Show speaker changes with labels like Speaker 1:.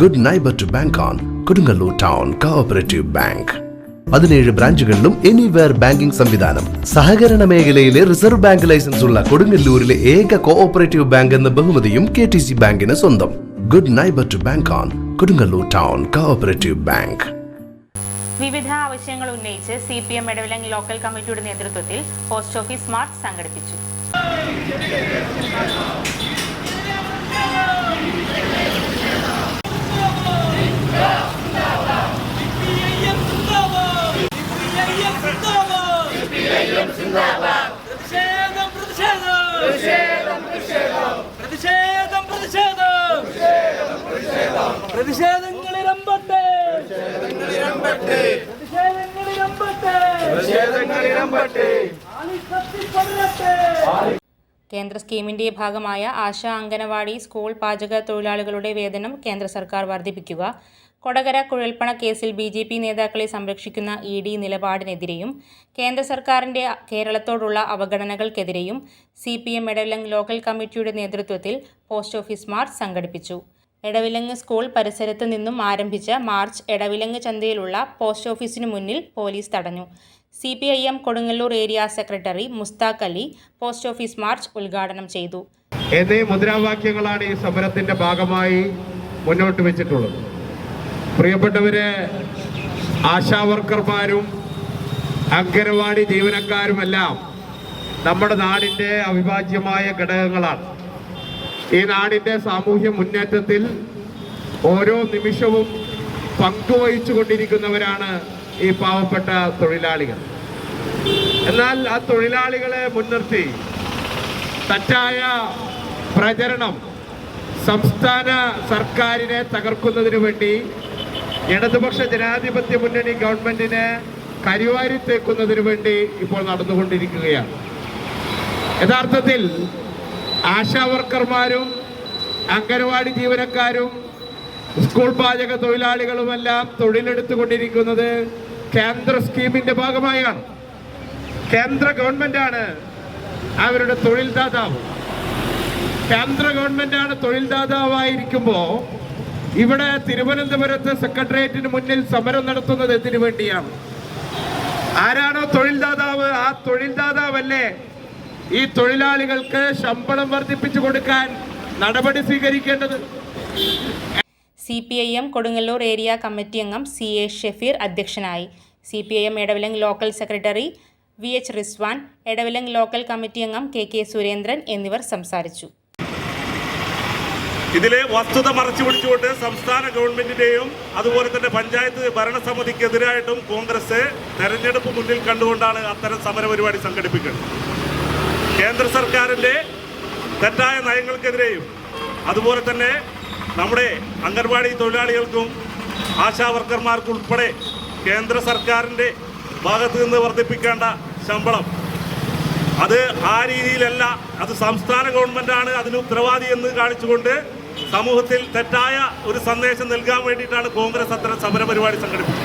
Speaker 1: Good neighbour to bank on Kodungallur town cooperative bank പതിനേഴ് ബ്രാഞ്ചുകളിലും anywhere banking സംവിധാനം. സഹകരണ മേഖലയിലെ റിസർവ് ബാങ്ക് ലൈസൻസ് ഉള്ള കൊടുങ്ങല്ലൂരിലെ ഏക കോഓപ്പറേറ്റീവ് ബാങ്ക് എന്ന ബഹുമതിയും കെ ടി സി ബാങ്കിന് സ്വന്തം. Good neighbour to bank on Kodungallur town cooperative bank
Speaker 2: വിവിധ ആവശ്യങ്ങൾ ഉന്നയിച്ച് C P M Edavilangu local കമ്മിറ്റിയുടെ നേതൃത്വത്തിൽ പോസ്റ്റ് ഓഫീസ് മാർച്ച് സംഘടിപ്പിച്ചു.
Speaker 3: പ്രതിഷേധം പ്രതിഷേധം പ്രതിഷേധം പ്രതിഷേധം
Speaker 2: കേന്ദ്ര സ്കീമിന്റെ ഭാഗമായ ആശാ അംഗനവാടി സ്കൂൾ പാചക തൊഴിലാളികളുടെ വേതനം കേന്ദ്ര സർക്കാർ വർദ്ധിപ്പിക്കുക. കൊടകര കുഴൽപ്പണ കേസിൽ ബി ജെ പി നേതാക്കളെ സംരക്ഷിക്കുന്ന ഇ ഡി നിലപാടിനെതിരെയും കേന്ദ്ര സർക്കാരിന്റെ കേരളത്തോടുള്ള അവഗണനകൾക്കെതിരെയും C P M Edavilangu local കമ്മിറ്റിയുടെ നേതൃത്വത്തിൽ പോസ്റ്റ് ഓഫീസ് മാർച്ച് സംഘടിപ്പിച്ചു. എടവിലങ്ങ് സ്കൂൾ പരിസരത്ത് നിന്നും ആരംഭിച്ച മാർച്ച് എടവിലങ്ങ് ചന്തയിലുള്ള പോസ്റ്റ് ഓഫീസിനു മുന്നിൽ പോലീസ് തടഞ്ഞു. C P I M Kodungallur area secretary Mushtaq Ali post office march ഉദ്ഘാടനം ചെയ്തു.
Speaker 4: എന്നീ മുദ്രാവാക്യങ്ങളാണ് ഈ സമരത്തിന്റെ ഭാഗമായി മുന്നോട്ട് വെച്ചിട്ടുള്ളത്. പ്രിയപ്പെട്ടവരെ ആശാവർക്കർമാരും അംഗനവാടി ജീവനക്കാരുമെല്ലാം നമ്മുടെ നാടിന്റെ അവിഭാജ്യമായ ഘടകങ്ങളാണ്. ഈ നാടിന്റെ സാമൂഹ്യ മുന്നേറ്റത്തിൽ ഓരോ നിമിഷവും പങ്കുവഹിച്ചു കൊണ്ടിരിക്കുന്നവരാണ് ഈ പാവപ്പെട്ട തൊഴിലാളികൾ. എന്നാൽ ആ തൊഴിലാളികളെ മുൻനിർത്തി തെറ്റായ പ്രചരണം സംസ്ഥാന സർക്കാരിനെ തകർക്കുന്നതിന് വേണ്ടി ഇടതുപക്ഷ ജനാധിപത്യ മുന്നണി ഗവൺമെന്റിനെ കരിവാരി തേക്കുന്നതിന് വേണ്ടി ഇപ്പോൾ നടന്നുകൊണ്ടിരിക്കുകയാണ്. യഥാർത്ഥത്തിൽ ആശാവർക്കർമാരും അംഗനവാടി ജീവനക്കാരും സ്കൂൾ പാചക തൊഴിലാളികളുമെല്ലാം തൊഴിലെടുത്തുകൊണ്ടിരിക്കുന്നത് കേന്ദ്ര സ്കീമിന്റെ ഭാഗമായാണ്. കേന്ദ്ര ഗവൺമെന്റാണ് അവരുടെ തൊഴിൽ ദാതാവ് കേന്ദ്ര ഗവൺമെന്റാണ് തൊഴിൽ ദാതാവായിരിക്കുമ്പോ ഇവിടെ തിരുവനന്തപുരത്ത് സെക്രട്ടേറിയറ്റിന് മുന്നിൽ സമരം നടത്തുന്നത് എന്തിനു വേണ്ടിയാണ്? ആരാണോ തൊഴിൽദാതാവ് ആ തൊഴിൽദാതാവല്ലേ ഈ തൊഴിലാളികൾക്ക് ശമ്പളം വർദ്ധിപ്പിച്ചു കൊടുക്കാൻ നടപടി സ്വീകരിക്കേണ്ടത്?
Speaker 2: C P I M Kodungallur area committee അംഗം സി എ ഷെഫീർ അധ്യക്ഷനായി. C P I M Edavilangu local secretary V H Rizwan Edavilangu local committee അംഗം കെ കെ സുരേന്ദ്രൻ എന്നിവർ സംസാരിച്ചു.
Speaker 5: ഇതിലെ വസ്തുത മറച്ചു പിടിച്ചുകൊണ്ട് സംസ്ഥാന ഗവൺമെന്റിന്റെയും അതുപോലെ തന്നെ പഞ്ചായത്ത് ഭരണസമിതിക്കെതിരായിട്ടും കോൺഗ്രസ് തെരഞ്ഞെടുപ്പ് മുന്നിൽ കണ്ടുകൊണ്ടാണ് അത്തരം സമരപരിപാടി സംഘടിപ്പിക്കുന്നത്. കേന്ദ്ര സർക്കാരിന്റെ തെറ്റായ നയങ്ങൾക്കെതിരെയും അതുപോലെ തന്നെ നമ്മുടെ അംഗൻവാടി തൊഴിലാളികൾക്കും ആശാവർക്കർമാർക്കുൾപ്പെടെ കേന്ദ്ര സർക്കാരിന്റെ ഭാഗത്ത് നിന്ന് വർദ്ധിപ്പിക്കേണ്ട ശമ്പളം. അത് ആ രീതിയിലല്ല അത് സംസ്ഥാന ഗവൺമെന്റാണ് അതിന് ഉത്തരവാദി എന്ന് കാണിച്ചുകൊണ്ട് സമൂഹത്തിൽ തെറ്റായ ഒരു സന്ദേശം നൽകാൻ വേണ്ടിയിട്ടാണ് കോൺഗ്രസ് അത്തരം സമരപരിപാടി സംഘടിപ്പിച്ചത്.